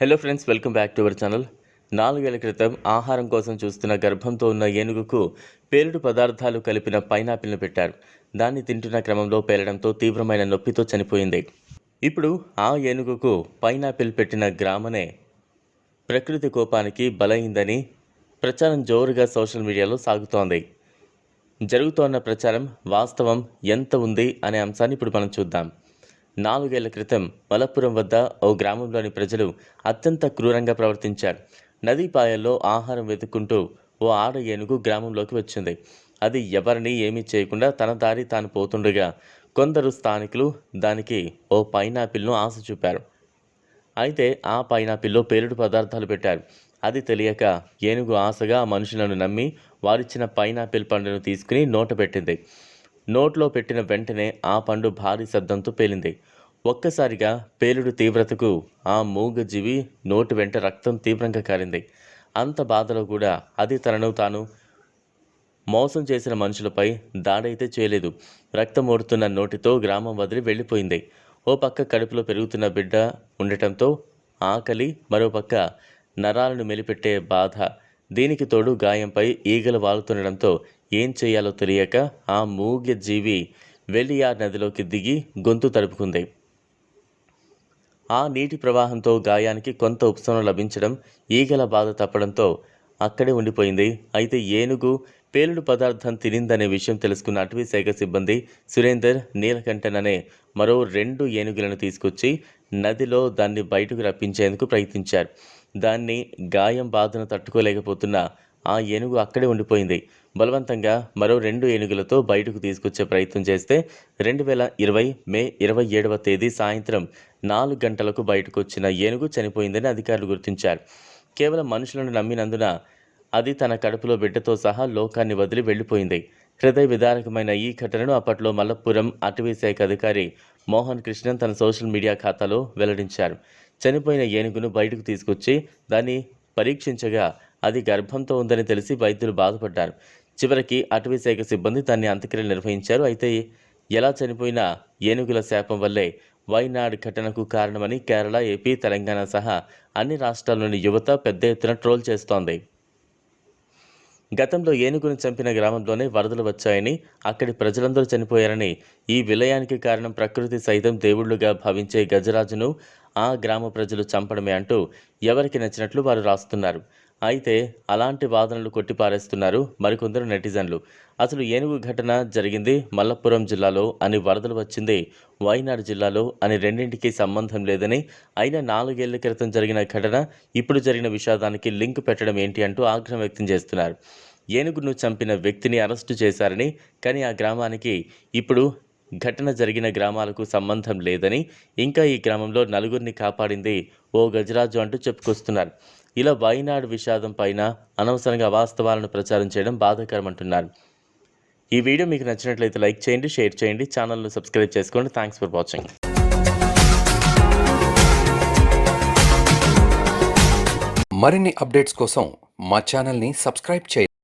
Hello friends welcome back to our channel నాలుగేళ్ళ క్రితం ఆహారం కోసం చూస్తున్న గర్భంతో ఉన్న ఏనుగుకు పేలుడు పదార్థాలు కలిపిన పైనాపిల్ను పెట్టారు. దాన్ని తింటున్న క్రమంలో పేలడంతో తీవ్రమైన నొప్పితో చనిపోయింది. ఇప్పుడు ఆ ఏనుగుకు పైనాపిల్ పెట్టిన గ్రామనే ప్రకృతి కోపానికి బలైందని ప్రచారం జోరుగా సోషల్ మీడియాలో సాగుతోంది. జరుగుతోన్న ప్రచారం వాస్తవం ఎంత ఉంది అనే అంశాన్ని ఇప్పుడు మనం చూద్దాం. నాలుగేళ్ళ క్రితం మలప్పురం వద్ద ఓ గ్రామంలోని ప్రజలు అత్యంత క్రూరంగా ప్రవర్తించారు. నదీపాయల్లో ఆహారం వెతుక్కుంటూ ఓ ఆడ ఏనుగు గ్రామంలోకి వచ్చింది. అది ఎవరిని ఏమీ చేయకుండా తన దారి తాను పోతుండగా కొందరు స్థానికులు దానికి ఓ పైనాపిల్ను ఆశ చూపారు. అయితే ఆ పైనాపిల్లో పేలుడు పదార్థాలు పెట్టారు. అది తెలియక ఏనుగు ఆశగా మనుషులను నమ్మి వారిచ్చిన పైనాపిల్ పండును తీసుకుని నోట పెట్టింది. నోట్లో పెట్టిన వెంటనే ఆ పండు భారీ శబ్దంతో పేలింది. ఒక్కసారిగా పేలుడు తీవ్రతకు ఆ మూగజీవి నోటి వెంట రక్తం తీవ్రంగా కారింది. అంత బాధలో కూడా అది తనను తాను మోసం చేసిన మనుషులపై దాడైతే చేయలేదు. రక్తం ఓడుతున్న నోటితో గ్రామం వదిలి వెళ్ళిపోయింది. ఓ పక్క కడుపులో పెరుగుతున్న బిడ్డ ఉండటంతో ఆకలి మరోపక్క నరాలను మెలిపెట్టే బాధ. దీనికి తోడు గాయంపై ఈగలు వాలుతుండడంతో ఏం చేయాలో తెలియక ఆ మూగ్య జీవి వెలియా నదిలోకి దిగి గొంతు తడుపుకుంది. ఆ నీటి ప్రవాహంతో గాయానికి కొంత ఉపశమనం లభించడం ఈగల బాధ తప్పడంతో అక్కడే ఉండిపోయింది. అయితే ఏనుగు పేలుడు పదార్థం తినిందనే విషయం తెలుసుకున్న అటవీ శాఖ సిబ్బంది సురేందర్ నీలకంఠన్ అనే మరో రెండు ఏనుగులను తీసుకొచ్చి నదిలో దాన్ని బయటకు రప్పించేందుకు ప్రయత్నించారు. దాన్ని గాయం బాధను తట్టుకోలేకపోతున్న ఆ ఏనుగు అక్కడే ఉండిపోయింది. బలవంతంగా మరో రెండు ఏనుగులతో బయటకు తీసుకొచ్చే ప్రయత్నం చేస్తే రెండు వేల ఇరవై మే ఇరవై ఏడవ తేదీ సాయంత్రం నాలుగు గంటలకు బయటకు వచ్చిన ఏనుగు చనిపోయిందని అధికారులు గుర్తించారు. కేవలం మనుషులను నమ్మినందున అది తన కడుపులో బిడ్డతో సహా లోకాన్ని వదిలి వెళ్ళిపోయింది. హృదయ విదారకమైన ఈ ఘటనను అప్పట్లో మల్లపురం అటవీ శాఖ అధికారి మోహన్ కృష్ణన్ తన సోషల్ మీడియా ఖాతాలో వెల్లడించారు. చనిపోయిన ఏనుగును బయటకు తీసుకొచ్చి దాన్ని పరీక్షించగా అది గర్భంతో ఉందని తెలిసి వైద్యులు బాధపడ్డారు. చివరికి అటవీ శాఖ సిబ్బంది దాన్ని అంత్యక్రియలు నిర్వహించారు. అయితే ఎలా చనిపోయిన ఏనుగుల శాపం వల్లే వైనాడ్ ఘటనకు కారణమని కేరళ ఏపీ తెలంగాణ సహా అన్ని రాష్ట్రాల్లోని యువత పెద్ద ఎత్తున ట్రోల్ చేస్తోంది. గతంలో ఏనుగును చంపిన గ్రామంలోనే వరదలు వచ్చాయని అక్కడి ప్రజలందరూ చనిపోయారని ఈ విలయానికి కారణం ప్రకృతి సైతం దేవుళ్ళుగా భావించే గజరాజును ఆ గ్రామ ప్రజలు చంపడమే అంటూ ఎవరికి నచ్చినట్లు వారు రాస్తున్నారు. అయితే అలాంటి వాదనలు కొట్టిపారేస్తున్నారు మరికొందరు నెటిజన్లు. అసలు ఏనుగు ఘటన జరిగింది మల్లప్పురం జిల్లాలో అని వరదలు వచ్చింది. వైనాడు జిల్లాలో అని రెండింటికి సంబంధం లేదని అయినా నాలుగేళ్ళ క్రితం జరిగిన ఘటన ఇప్పుడు జరిగిన విషాదానికి లింక్ పెట్టడం ఏంటి అంటూ ఆగ్రహం వ్యక్తం చేస్తున్నారు. ఏనుగును చంపిన వ్యక్తిని అరెస్టు చేశారని కానీ ఆ గ్రామానికి ఇప్పుడు ఘటన జరిగిన గ్రామాలకు సంబంధం లేదని ఇంకా ఈ గ్రామంలో నలుగురిని కాపాడింది ఓ గజరాజు అంటూ చెప్పుకొస్తున్నారు. ఇలా వైనాడు విషాదం పైన అనవసరంగా వాస్తవాలను ప్రచారం చేయడం బాధాకరమంటున్నారు. ఈ వీడియో మీకు నచ్చినట్లయితే లైక్ చేయండి షేర్ చేయండి ఛానల్ను సబ్స్క్రైబ్ చేసుకోండి. థ్యాంక్స్ ఫర్ వాచింగ్ మరిన్ని అప్డేట్స్ కోసం మా ఛానల్ని సబ్స్క్రైబ్ చేయండి.